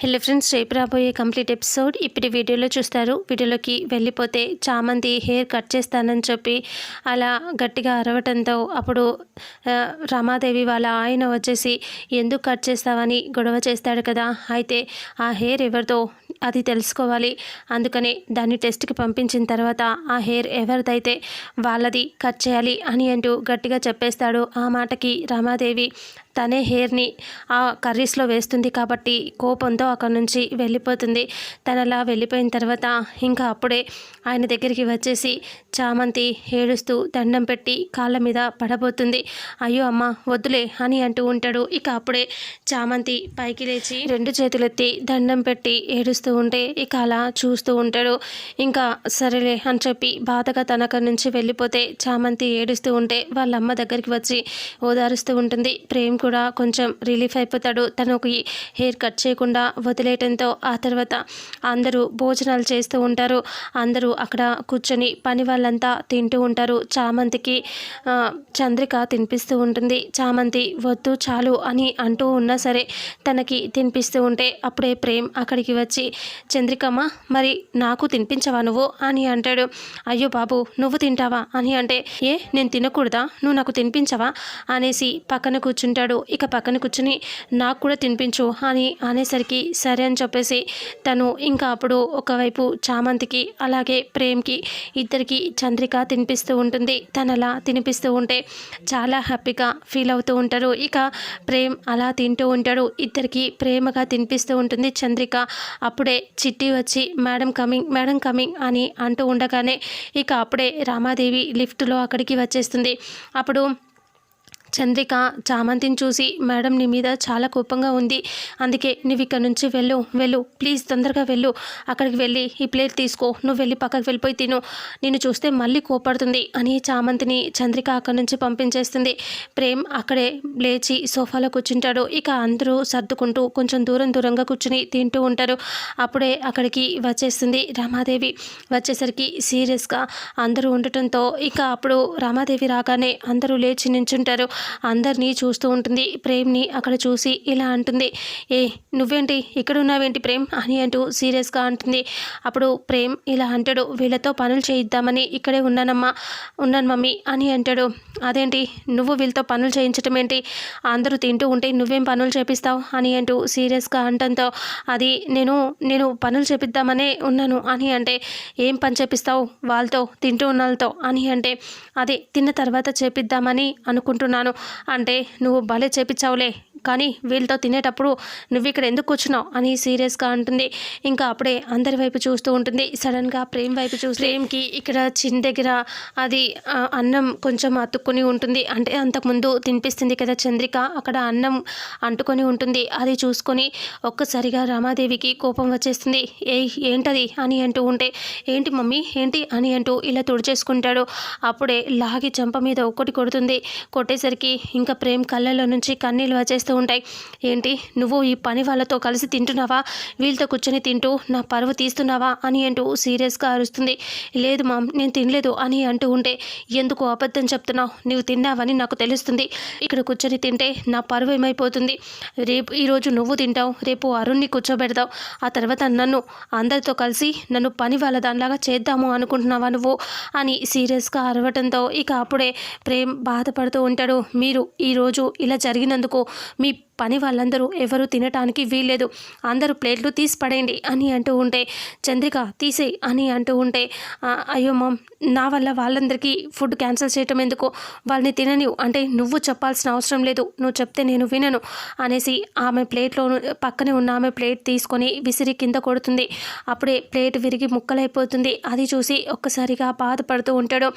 Hello friends రేపు రాబోయే complete episode ఇప్పుడు వీడియోలో చూస్తారు. వీడియోలోకి వెళ్ళిపోతే చామంతి హెయిర్ కట్ చేస్తానని చెప్పి అలా గట్టిగా అరవటంతో అప్పుడు రమాదేవి వాళ్ళ ఆయన వచ్చేసి ఎందుకు కట్ చేస్తావని గొడవ చేస్తాడు కదా అయితే ఆ హెయిర్ ఎవరిదో అది తెలుసుకోవాలి. అందుకనే దాన్ని టెస్ట్కి పంపించిన తర్వాత ఆ హెయిర్ ఎవరిదైతే వాళ్ళది కట్ చేయాలి అని అంటూ గట్టిగా చెప్పేస్తాడు. ఆ మాటకి రమాదేవి తనే హెయిర్ని ఆ కర్రీస్లో వేస్తుంది కాబట్టి కోపంతో అక్కడి నుంచి వెళ్ళిపోతుంది. తనలా వెళ్ళిపోయిన తర్వాత ఇంకా అప్పుడే ఆయన దగ్గరికి వచ్చేసి చామంతి ఏడుస్తూ దండం పెట్టి కాళ్ళ మీద పడబోతుంది. అయ్యో అమ్మ వద్దులే అని అంటూ ఉంటాడు. ఇక అప్పుడే చామంతి పైకి లేచి రెండు చేతులెత్తి దండం పెట్టి ఏడుస్తూ ఉంటే ఇక అలా చూస్తూ ఉంటాడు. ఇంకా సరేలే అని చెప్పి బాధగా తన అక్కడి నుంచి వెళ్ళిపోతే చామంతి ఏడుస్తూ ఉంటే వాళ్ళ అమ్మ దగ్గరికి వచ్చి ఓదారుస్తూ ఉంటుంది. ప్రేమ్ కూడా కూడా కొంచెం రిలీఫ్ అయిపోతాడు. తనకి హెయిర్ కట్ చేయకుండా వదిలేయటంతో ఆ తర్వాత అందరూ భోజనాలు చేస్తూ ఉంటారు. అందరూ అక్కడ కూర్చొని పని వాళ్ళంతా తింటూ ఉంటారు. చామంతికి చంద్రిక తినిపిస్తూ ఉంటుంది. చామంతి వద్దు చాలు అని అంటూ ఉన్నా సరే తనకి తినిపిస్తూ ఉంటే అప్పుడే ప్రేమ్ అక్కడికి వచ్చి చంద్రికమ్మ మరి నాకు తినిపించవా నువ్వు? అని అంటాడు. అయ్యో బాబు నువ్వు తింటావా? అని అంటే ఏ నేను తినకూడదా? నువ్వు నాకు తినిపించవా? అనేసి పక్కన కూర్చుంటాడు. ఇక పక్కన కూర్చుని నాకు కూడా తినిపించు అని అనేసరికి సరే అని చెప్పేసి తను ఇంకా అప్పుడు ఒకవైపు చామంతికి అలాగే ప్రేమ్కి ఇద్దరికి చంద్రిక తినిపిస్తూ ఉంటుంది. తను అలా తినిపిస్తూ ఉంటే చాలా హ్యాపీగా ఫీల్ అవుతూ ఉంటారు. ఇక ప్రేమ్ అలా తింటూ ఉంటాడు. ఇద్దరికి ప్రేమగా తినిపిస్తూ ఉంటుంది చంద్రిక. అప్పుడే చిట్టి వచ్చి మేడం కమింగ్ మేడం కమింగ్ అని అంటూ ఉండగానే ఇక అప్పుడే రామాదేవి లిఫ్ట్లో అక్కడికి వచ్చేస్తుంది. అప్పుడు చంద్రిక చామంతిని చూసి మేడం నీ మీద చాలా కోపంగా ఉంది. అందుకే నువ్వు ఇక్కడ నుంచి వెళ్ళు వెళ్ళు. ప్లీజ్ తొందరగా వెళ్ళు. అక్కడికి వెళ్ళి ఈ ప్లేట్ తీసుకో. నువ్వు వెళ్ళి పక్కకు వెళ్ళిపోయి తిను. నిన్ను చూస్తే మళ్ళీ కోపడుతుంది అని చామంతిని చంద్రిక అక్కడి నుంచి పంపించేస్తుంది. ప్రేమ్ అక్కడే లేచి సోఫాలో కూర్చుంటాడు. ఇక అందరూ సర్దుకుంటూ కొంచెం దూరం దూరంగా కూర్చుని తింటూ ఉంటారు. అప్పుడే అక్కడికి వచ్చేస్తుంది రామాదేవి. వచ్చేసరికి సీరియస్గా అందరూ ఉండటంతో ఇక అప్పుడు రామాదేవి రాగానే అందరూ లేచి నించుంటారు. అందరినీ చూస్తూ ఉంటుంది. ప్రేమ్ని అక్కడ చూసి ఇలా అంటుంది. ఏ నువ్వేంటి? ఇక్కడ ఉన్నావేంటి ప్రేమ్? అని అంటూ సీరియస్గా అంటుంది. అప్పుడు ప్రేమ్ ఇలా అంటాడు. వీళ్ళతో పనులు చేయిద్దామని ఇక్కడే ఉన్నానమ్మా ఉన్నాను మమ్మీ అని అంటాడు. అదేంటి? నువ్వు వీళ్ళతో పనులు చేయించటం ఏంటి? అందరూ తింటూ ఉంటే నువ్వేం పనులు చేపిస్తావు? అని అంటూ సీరియస్గా అంటంతో అది నేను నేను పనులు చేపిద్దామనే ఉన్నాను. అని అంటే ఏం పని చేపిస్తావు? వాళ్ళతో తింటూ ఉన్నాళ్ళతో అని అంటే అదే తిన్న తర్వాత చేపిద్దామని అనుకుంటున్నాను. అంటే నువ్వు భలే చేపించావులే కానీ వీళ్ళతో తినేటప్పుడు నువ్వు ఇక్కడ ఎందుకు కూర్చున్నావు అని సీరియస్గా అంటుంది. ఇంకా అప్పుడే అందరి వైపు చూస్తూ ఉంటుంది. సడన్గా ప్రేమ్ వైపు చూసి ప్రేమ్కి ఇక్కడ చిన్న దగ్గర అది అన్నం కొంచెం అతుక్కుని ఉంటుంది. అంటే అంతకుముందు తినిపిస్తుంది కదా చంద్రిక అక్కడ అన్నం అంటుకొని ఉంటుంది. అది చూసుకొని ఒక్కసారిగా రమాదేవికి కోపం వచ్చేస్తుంది. ఏ ఏంటది? అని అంటూ ఉంటే ఏంటి మమ్మీ ఏంటి? అని అంటూ ఇలా తుడిచేసుకుంటాడు. అప్పుడే లాగి చెంప మీద ఒక్కటి కొడుతుంది. కొట్టేసరికి ఇంకా ప్రేమ్ కళ్ళలో నుంచి కన్నీళ్ళు వచ్చేస్తూ ఉంటాయి. ఏంటి? నువ్వు ఈ పని వాళ్ళతో కలిసి తింటున్నావా? వీళ్ళతో కూర్చొని తింటూ నా పరువు తీస్తున్నావా? అని అంటూ సీరియస్గా అరుస్తుంది. లేదు మామ్ నేను తినలేదు అని అంటూ ఉంటే ఎందుకు అబద్ధం చెప్తున్నావు? నువ్వు తిన్నావని నాకు తెలుస్తుంది. ఇక్కడ కూర్చొని తింటే నా పరువు ఏమైపోతుంది? రేపు ఈరోజు నువ్వు తింటావు రేపు అరుణ్ని కూర్చోబెడతావు. ఆ తర్వాత నన్ను అందరితో కలిసి నన్ను పని వాళ్ళ దానిలాగా చేద్దాము అనుకుంటున్నావా నువ్వు? అని సీరియస్గా అరవటంతో ఇక అప్పుడే ప్రేమ్ బాధపడుతూ ఉంటాడు. మీరు ఈరోజు ఇలా జరిగినందుకు మీ పని వాళ్ళందరూ ఎవరు తినటానికి వీల్లేదు. అందరూ ప్లేట్లు తీసి పడేయండి అని అంటూ ఉంటే చంద్రిక తీసేయి అని అంటూ ఉంటే అయ్యో మామ్ నా వల్ల వాళ్ళందరికీ ఫుడ్ క్యాన్సిల్ చేయటం ఎందుకు? వాళ్ళని తిననివు అంటే నువ్వు చెప్పాల్సిన అవసరం లేదు. నువ్వు చెప్తే నేను వినను అనేసి ఆమె ప్లేట్లో పక్కనే ఉన్న ఆమె ప్లేట్ తీసుకొని విసిరి కింద కొడుతుంది. అప్పుడే ప్లేట్ విరిగి ముక్కలైపోతుంది. అది చూసి ఒక్కసారిగా బాధపడుతూ ఉంటాడు.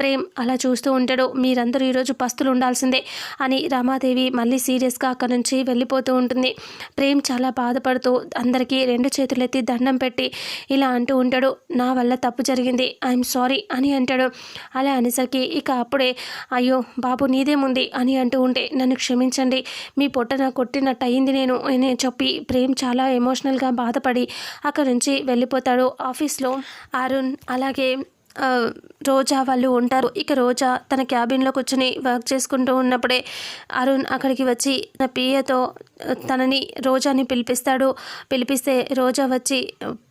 ప్రేమ్ అలా చూస్తూ ఉంటాడు. మీరందరూ ఈరోజు పస్తులు ఉండాల్సిందే అని రమాదేవి మళ్ళీ సీరియస్గా అక్కడ నుంచి వెళ్ళిపోతూ ఉంటుంది. ప్రేమ్ చాలా బాధపడుతూ అందరికీ రెండు చేతులెత్తి దండం పెట్టి ఇలా అంటూ ఉంటాడు. నా వల్ల తప్పు జరిగింది. ఐఎమ్ సారీ అని అంటాడు. అలా అనేసరికి ఇక అప్పుడే అయ్యో బాబు నీదేముంది? అని అంటూ ఉంటే నన్ను క్షమించండి. మీ పొట్టన కొట్టినట్టు అయింది నేను అని చెప్పి ప్రేమ్ చాలా ఎమోషనల్గా బాధపడి అక్కడి నుంచి వెళ్ళిపోతాడు. ఆఫీస్లో అరుణ్ అలాగే రోజా వాళ్ళు ఉంటారు. ఇక రోజా తన క్యాబిన్లో కూర్చొని వర్క్ చేసుకుంటూ ఉన్నప్పుడే అరుణ్ అక్కడికి వచ్చి తన పిఏతో తనని రోజాని పిలిపిస్తాడు. పిలిపిస్తే రోజా వచ్చి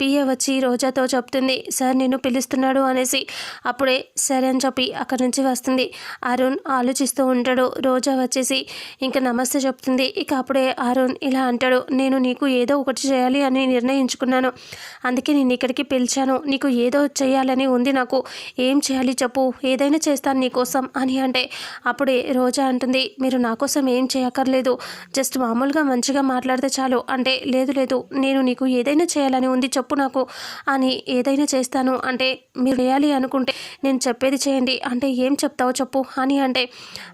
పిఏ వచ్చి రోజాతో చెప్తుంది సార్ నేను పిలుస్తున్నాడు అనేసి. అప్పుడే సరే అని చెప్పి అక్కడి నుంచి వస్తుంది. అరుణ్ ఆలోచిస్తూ ఉంటాడు. రోజా వచ్చేసి ఇంకా నమస్తే చెప్తుంది. ఇక అప్పుడే అరుణ్ ఇలా అంటాడు నేను నీకు ఏదో ఒకటి చేయాలి అని నిర్ణయించుకున్నాను. అందుకే నేను ఇక్కడికి పిలిచాను. నీకు ఏదో చేయాలని ఉంది నాకు. ఏం చేయాలి చెప్పు. ఏదైనా చేస్తాను నీకోసం అని అంటే అప్పుడే రోజా అంటుంది మీరు నా కోసం ఏం చేయక్కర్లేదు. జస్ట్ మామూలుగా మంచిగా మాట్లాడితే చాలు. అంటే లేదు లేదు నేను నీకు ఏదైనా చేయాలని ఉంది చెప్పు నాకు అని ఏదైనా చేస్తాను అంటే మీరు చేయాలి అనుకుంటే నేను చెప్పేది చేయండి. అంటే ఏం చెప్తావో చెప్పు అని అంటే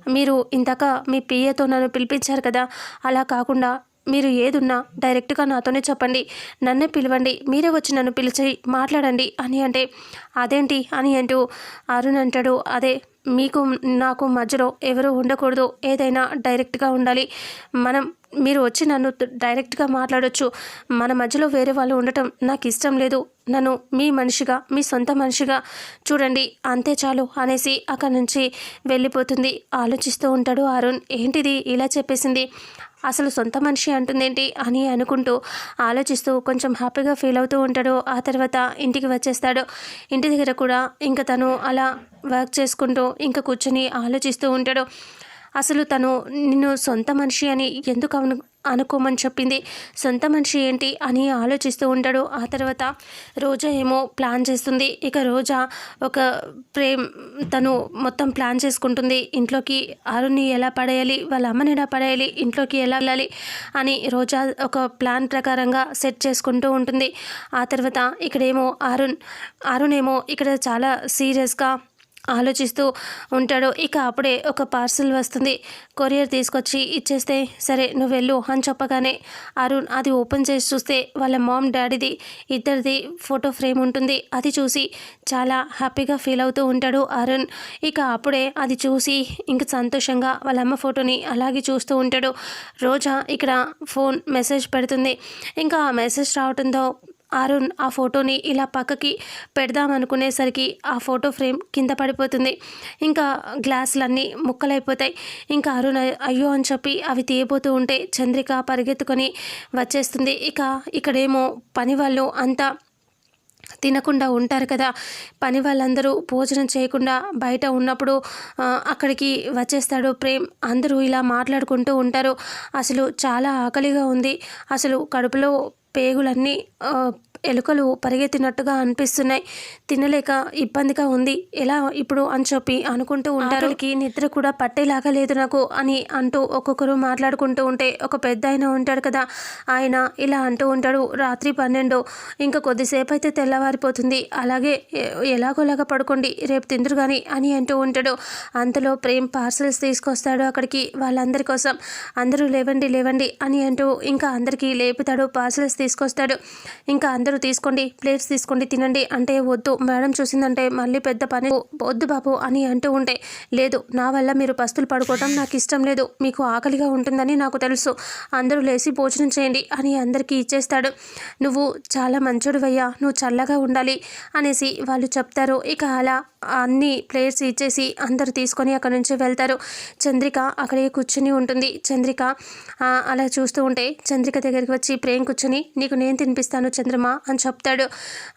మీరు ఇందాక మీ పిఏతో నన్ను పిలిపించారు కదా అలా కాకుండా మీరు ఏదున్నా డైరెక్ట్గా నాతోనే చెప్పండి నన్నే పిలవండి మీరే వచ్చి నన్ను పిలిచి మాట్లాడండి అని అంటే అదేంటి? అని అంటూ అరుణ్ అంటాడు. అదే మీకు నాకు మధ్యలో ఎవరు ఉండకూడదు ఏదైనా డైరెక్ట్గా ఉండాలి. మనం మీరు వచ్చి నన్ను డైరెక్ట్గా మాట్లాడొచ్చు. మన మధ్యలో వేరే వాళ్ళు ఉండటం నాకు ఇష్టం లేదు. నన్ను మీ మనిషిగా మీ సొంత మనిషిగా చూడండి అంతే చాలు అనేసి అక్కడి నుంచి వెళ్ళిపోతుంది. ఆలోచిస్తూ ఉంటాడు అరుణ్. ఏంటిది? ఇలా చెప్పేసింది? అసలు సొంత మనిషి అంటుందేంటి అని అనుకుంటూ ఆలోచిస్తూ కొంచెం హ్యాపీగా ఫీల్ అవుతూ ఉంటాడు. ఆ తర్వాత ఇంటికి వచ్చేస్తాడు. ఇంటి దగ్గర కూడా ఇంకా తను అలా వర్క్ చేసుకుంటూ ఇంకా కూర్చొని ఆలోచిస్తూ ఉంటాడు. అసలు తను నిన్ను సొంత మనిషి అని ఎందుకు అను అనుకోమని చెప్పింది. సొంత మనిషి ఏంటి అని ఆలోచిస్తూ ఉంటాడు. ఆ తర్వాత రోజా ఏమో ప్లాన్ చేస్తుంది. ఇక రోజా ఒక ప్రేమ్ తను మొత్తం ప్లాన్ చేసుకుంటుంది. ఇంట్లోకి అరుణ్ని ఎలా పడేయాలి? వాళ్ళ అమ్మని ఎలా పడేయాలి? ఇంట్లోకి ఎలా వెళ్ళాలి? అని రోజా ఒక ప్లాన్ ప్రకారంగా సెట్ చేసుకుంటూ ఉంటుంది. ఆ తర్వాత ఇక్కడేమో అరుణ్ అరుణ్ ఏమో ఇక్కడ చాలా సీరియస్గా ఆలోచిస్తూ ఉంటాడు. ఇక అప్పుడే ఒక పార్సల్ వస్తుంది. కొరియర్ తీసుకొచ్చి ఇచ్చేస్తే సరే నువ్వు వెళ్ళు అని చెప్పగానే అరుణ్ అది ఓపెన్ చేసి చూస్తే వాళ్ళ మామ్ డాడీది ఇద్దరిది ఫోటో ఫ్రేమ్ ఉంటుంది. అది చూసి చాలా హ్యాపీగా ఫీల్ అవుతూ ఉంటాడు అరుణ్. ఇక అప్పుడే అది చూసి ఇంక సంతోషంగా వాళ్ళ అమ్మ ఫోటోని అలాగే చూస్తూ ఉంటాడు. రోజా ఇక్కడ ఫోన్ మెసేజ్ పెడుతుంది. ఇంకా ఆ మెసేజ్ రావడంతో అరుణ్ ఆ ఫోటోని ఇలా పక్కకి పెడదామనుకునేసరికి ఆ ఫోటో ఫ్రేమ్ కింద పడిపోతుంది. ఇంకా గ్లాసులన్నీ ముక్కలైపోతాయి. ఇంకా అరుణ్ అయ్యో అని చెప్పి అవి తీయబోతూ ఉంటే చంద్రిక పరిగెత్తుకొని వచ్చేస్తుంది. ఇక ఇక్కడేమో పని వాళ్ళు అంతా తినకుండా ఉంటారు కదా. పని వాళ్ళందరూ భోజనం చేయకుండా బయట ఉన్నప్పుడు అక్కడికి వచ్చేస్తాడు ప్రేమ్. అందరూ ఇలా మాట్లాడుకుంటూ ఉంటారు. అసలు చాలా ఆకలిగా ఉంది. అసలు కడుపులో పేగులన్నీ ఎలుకలు పరిగెత్తినట్టుగా అనిపిస్తున్నాయి. తినలేక ఇబ్బందిగా ఉంది. ఎలా ఇప్పుడు అని చెప్పి అనుకుంటూ ఉంటారు. నిద్ర కూడా పట్టేలాగా లేదు నాకు అని అంటూ ఒక్కొక్కరు మాట్లాడుకుంటూ ఉంటే ఒక పెద్ద ఆయన ఉంటాడు కదా. ఆయన ఇలా అంటూ ఉంటాడు రాత్రి పన్నెండు ఇంకా కొద్దిసేపు అయితే తెల్లవారిపోతుంది. అలాగే ఎలాగోలాగా పడుకోండి రేపు తిందురు కానీ అని అంటూ ఉంటాడు. అంతలో ప్రేమ్ పార్సల్స్ తీసుకొస్తాడు అక్కడికి వాళ్ళందరి కోసం. అందరూ లేవండి లేవండి అని అంటూ ఇంకా అందరికీ లేపుతాడు పార్సల్స్ తీసుకొస్తాడు. ఇంకా అందరూ తీసుకోండి ప్లేట్స్ తీసుకోండి తినండి అంటే వద్దు. మేడం చూసిందంటే మళ్ళీ పెద్ద పని. వద్దు బాబు అని అంటూ ఉంటే లేదు నా వల్ల మీరు పస్తులు పడుకోవటం నాకు ఇష్టం లేదు. మీకు ఆకలిగా ఉంటుందని నాకు తెలుసు. అందరూ లేచి భోజనం చేయండి అని అందరికీ ఇచ్చేస్తాడు. నువ్వు చాలా మంచోడివయ్యా నువ్వు చల్లగా ఉండాలి అనేసి వాళ్ళు చెప్తారు. ఇక అలా అన్ని ప్లేట్స్ ఇచ్చేసి అందరూ తీసుకొని అక్కడ నుంచి వెళ్తారు. చంద్రిక అక్కడే కూర్చుని ఉంటుంది. చంద్రిక అలా చూస్తూ ఉంటే చంద్రిక దగ్గరికి వచ్చి ప్రేమ్ కూర్చుని నీకు నేను తినిపిస్తాను చంద్రమ అని చెప్తాడు.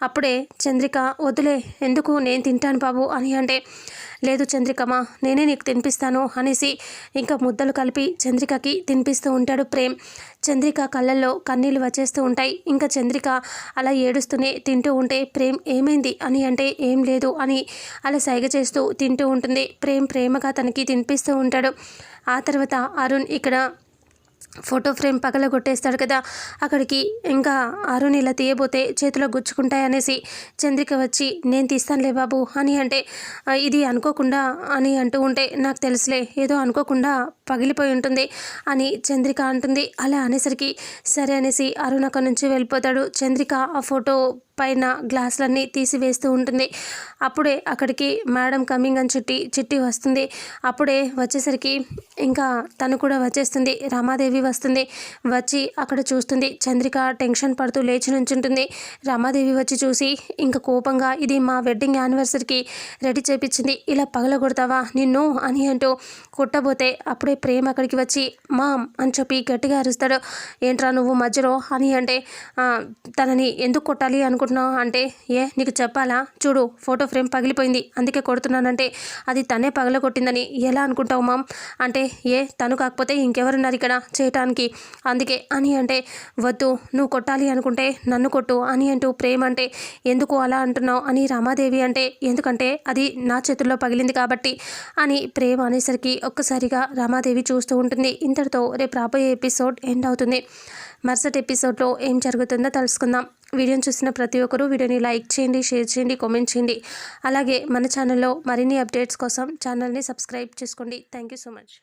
అప్పుడే చంద్రిక వదిలే ఎందుకు నేను తింటాను బాబు అని అంటే లేదు చంద్రికమా నేనే నీకు తినిపిస్తాను అనేసి ఇంకా ముద్దలు కలిపి చంద్రికకి తినిపిస్తూ ఉంటాడు ప్రేమ్. చంద్రిక కళ్ళల్లో కన్నీళ్ళు వచ్చేస్తూ ఉంటాయి. ఇంకా చంద్రిక అలా ఏడుస్తూనే తింటూ ఉంటే ప్రేమ్ ఏమైంది అని అంటే ఏం లేదు అని అలా సైగ చేస్తూ తింటూ ఉంటుంది. ప్రేమ్ ప్రేమగా తనకి తినిపిస్తూ ఉంటాడు. ఆ తర్వాత అరుణ్ ఇక్కడ ఫోటో ఫ్రేమ్ పగల కొట్టేస్తాడు కదా. అక్కడికి ఇంకా అరుణ్ ఇలా తీయబోతే చేతిలో గుచ్చుకుంటాయనేసి చంద్రిక వచ్చి నేను తీస్తానులే బాబు అని అంటే ఇది అనుకోకుండా అని అంటూ ఉంటే నాకు తెలుసులే ఏదో అనుకోకుండా పగిలిపోయి ఉంటుంది అని చంద్రిక అంటుంది. అలా అనేసరికి సరే అనేసి అరుణ్ అక్కడి నుంచి వెళ్ళిపోతాడు. చంద్రిక ఆ ఫోటో పైన గ్లాసులన్నీ తీసివేస్తూ ఉంటుంది. అప్పుడే అక్కడికి మేడం కమింగ్ అని చిట్టి చిట్టి వస్తుంది. అప్పుడే వచ్చేసరికి ఇంకా తను కూడా వచ్చేస్తుంది. రమాదేవి వస్తుంది. వచ్చి అక్కడ చూస్తుంది. చంద్రిక టెన్షన్ పడుతూ లేచి నుంచుంటుంది. రమాదేవి వచ్చి చూసి ఇంకా కోపంగా ఇది మా వెడ్డింగ్ యానివర్సరీకి రెడీ చేపించింది. ఇలా పగలగొడతావా నిన్ను అని అంటూ కొట్టబోతే అప్పుడే ప్రేమ అక్కడికి వచ్చి మామ్ అని చెప్పి గట్టిగా అరుస్తాడు. ఏంట్రా నువ్వు మధ్యలో? అని అంటే తనని ఎందుకు కొట్టాలి అనుకుంటున్నావు అంటే ఏ నీకు చెప్పాలా? చూడు ఫోటో ఫ్రేమ్ పగిలిపోయింది. అందుకే కొడుతున్నానంటే అది తనే పగలగొట్టిందని ఎలా అనుకుంటావు మామ్? అంటే ఏ తను కాకపోతే ఇంకెవరున్నారు ఇక్కడ చేయటానికి? అందుకే అని అంటే వద్దు నువ్వు కొట్టాలి అనుకుంటే నన్ను కొట్టు అని అంటూ ప్రేమ అంటే ఎందుకు అలా అంటున్నావు అని రామాదేవి అంటే ఎందుకంటే అది నా చేతుల్లో పగిలింది కాబట్టి అని ప్రేమ అనేసరికి ఒక్కసారిగా రామాదేవి చూస్తూ ఉంటుంది. ఇంతటితో రేపు రాబోయే ఎపిసోడ్ ఎండ్ అవుతుంది. మరుసటి ఎపిసోడ్లో ఏం జరుగుతుందో తెలుసుకుందాం. వీడియోని చూసిన ప్రతి ఒక్కరూ వీడియోని లైక్ చేయండి షేర్ చేయండి కామెంట్ చేయండి. అలాగే మన ఛానల్లో మరిన్ని అప్డేట్స్ కోసం ఛానల్ని సబ్స్క్రైబ్ చేసుకోండి. Thank you so much.